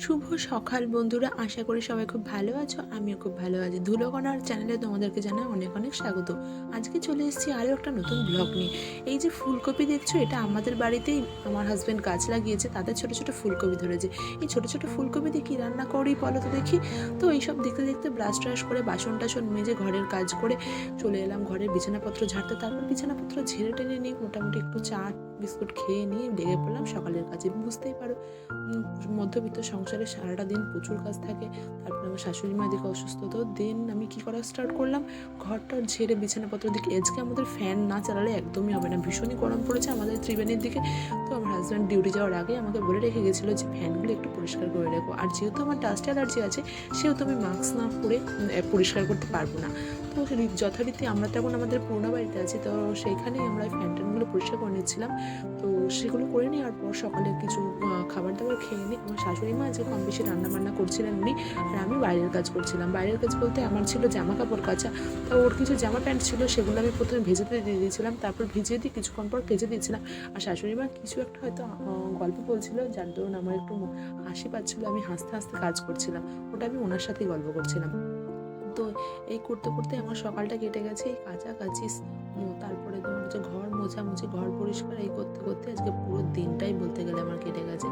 শুভ সকাল বন্ধুরা, আশা করি সবাই খুব ভালো আছো, আমিও খুব ভালো আছি। ধুলোকণার চ্যানেলে তোমাদেরকে জানাই অনেক অনেক স্বাগত। আজকে চলে এসেছি আরও একটা নতুন ব্লগ নিয়ে। এই যে ফুলকপি দেখছ, এটা আমাদের বাড়িতেই আমার হাজব্যান্ড গাছ লাগিয়েছে তাদের ছোটো ছোটো ফুলকপি ধরেছে। এই ছোটো ছোটো ফুলকপি দিয়ে কী রান্না করি বলো তো দেখি? তো এইসব দেখতে দেখতে ব্রাশ ট্রাশ করে, বাসন টাসন মেজে ঘরের কাজ করে চলে এলাম, ঘরের বিছানাপত্র ঝাড়তে। তারপর বিছানাপত্র ঝেড়ে টেনে নিয়ে মোটামুটি একটু চা বিস্কুট খেয়ে নিয়ে লেগে পড়লাম সকালের কাজে। বুঝতেই পারো মধ্যবিত্ত সংসারে সারাটা দিন প্রচুর কাজ থাকে। তারপর আমার শাশুড়ি মা দিকে অসুস্থ তো দেন আমি কি করা স্টার্ট করলাম? ঘরটা ঝেড়ে বিছানাপত্র দিকে আজকে আমাদের ফ্যান না চালালে একদমই হবে না। ভীষণই গরম পড়েছে আমাদের ত্রিবেণীর দিকে। তো আমার হাজব্যান্ড ডিউটি যাওয়ার আগে আমাকে বলে রেখে গেছিল যে ফ্যানগুলো একটু পরিষ্কার করে রাখো। আর যেহেতু আমার ডাস্ট অ্যালার্জি আছে সেহেতু আমি মাস্ক না পরে পরিষ্কার করতে পারব না। তো যথারীতি আমরা তখন আমাদের পুরোনো বাড়িতে আছি তো সেইখানেই আমরা ফ্যান ট্যানগুলো পরিষ্কার করে নিচ্ছিলাম। তো সেগুলো করে নেওয়ার পর সকালে কিছু খাবার দাবার খেয়ে নিই আমার শাশুড়ি মা যে কম বেশি রান্না বান্না করছিলেন উনি, আর আমি বাইরের কাজ করছিলাম। বাইরের কাজ বলতে আমার ছিল জামা কাপড় কাচা। তো ওর কিছু জামা প্যান্ট ছিল সেগুলো আমি প্রথমে ভেজেতে দিয়ে দিয়েছিলাম, তারপর ভিজিয়ে দিয়ে কিছুক্ষণ পর কেজে দিয়েছিলাম। আর শাশুড়ি মা কিছু একটা হয়তো গল্প বলছিল, যার দরুন আমার একটু হাসি পাচ্ছিল, আমি হাসতে হাসতে কাজ করছিলাম। ওটা আমি ওনার সাথেই গল্প করছিলাম। তো এই করতে করতে আমার সকালটা কেটে গেছে, এই কাছাকাছি তারপরে তোমার হচ্ছে ঘর মোছামুছি, ঘর পরিষ্কার, এই করতে করতে আজকে পুরো দিনটাই বলতে গেলে আমার কেটে গেছে।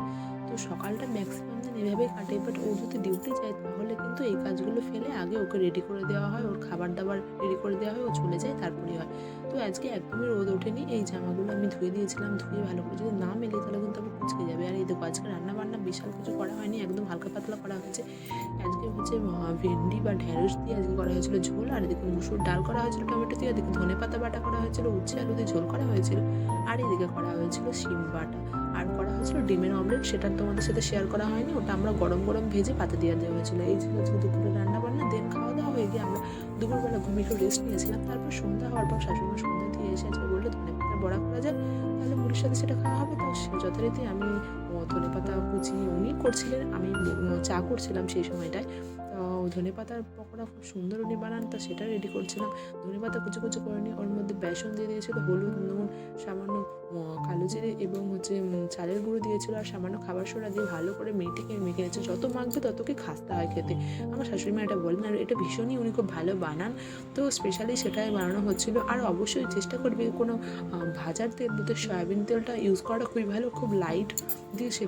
তো সকালটা ম্যাক্সিমাম দিন এভাবেই কাটে বাট ও যদি ডিউটি যায় তাহলে কিন্তু এই কাজগুলো ফেলে আগে ওকে রেডি করে দেওয়া হয়, ওর খাবার দাবার রেডি করে দেওয়া হয়, ও চলে যায় তারপরেই হয়। তো আজকে একদমই রোদ ওঠেনি, এই জামাগুলো আমি ধুয়ে দিয়েছিলাম, ধুয়ে ভালো করে যদি না মেলে তাহলে কিন্তু আবার আজকে রান্না বান্না বিশাল কিছু করা হয়নি, একদম হালকা পাতলা করা হয়েছে আজকে হচ্ছে ভেন্ডি বা ঢেঁড়স দিয়ে আজকে করা হয়েছিল ঝোল, আর এদিকে মুসুর ডাল করা হয়েছিল, টমেটো দিয়ে, এদিকে ধনে পাতা বাটা করা হয়েছিল, উচ্ছে আলু দিয়ে ঝোল করা হয়েছিল, আর এদিকে করা হয়েছিল শিম বাটা। আর করা হয়েছিল ডিমের অমলেট, সেটা তোমাদের সাথে শেয়ার করা হয়নি, ওটা আমরা গরম গরম ভেজে পাতে দিয়ে দেওয়া হয়েছিল। এই ছিল আজকে দুপুরে রান্না বান্না দেন খাওয়া দাওয়া হয়ে গিয়ে আমরা দুপুরবেলা ঘুমিয়ে একটু রেস্ট নিয়েছিলাম, তারপর সন্ধ্যা হওয়ার পর শাশুড়ি সন্ধ্যা দিয়ে এসে আজকে বলল, ধনে পাতার বড়া করা যায় তাহলে মুড়ির সাথে সেটা খাওয়া হবে, তো যথারীতি আমি ধনে পাতা করছিলেন, আমি চা করছিলাম সেই সময়টায়। ধনে পাতার পকোড়া খুব সুন্দর উনি বানান, তো সেটা রেডি করছিলাম। ধনে পাতা কুচি কুচি করে নিয়ে ওর মধ্যে বেসন দিয়ে দিয়েছিল, হলুদ, নুন, সামান্য কালো জিরে এবং হচ্ছে চালের গুঁড়ো দিয়েছিল আর সামান্য খাবার সোডা দিয়ে ভালো করে মেয়েটিকে মেখে নিয়েছে। যত মাখবে ততকে খাস্তা হয় খেতে। আমার শাশুড়ি মা এটা বলেন, আর এটা ভীষণই উনি খুব ভালো বানান। তো স্পেশালি সেটাই বানানো হচ্ছিল। আর অবশ্যই চেষ্টা করবে কোনো ভাজার তেল বলতে সয়াবিন তেলটা ইউজ করা খুবই ভালো, খুব লাইট দিয়ে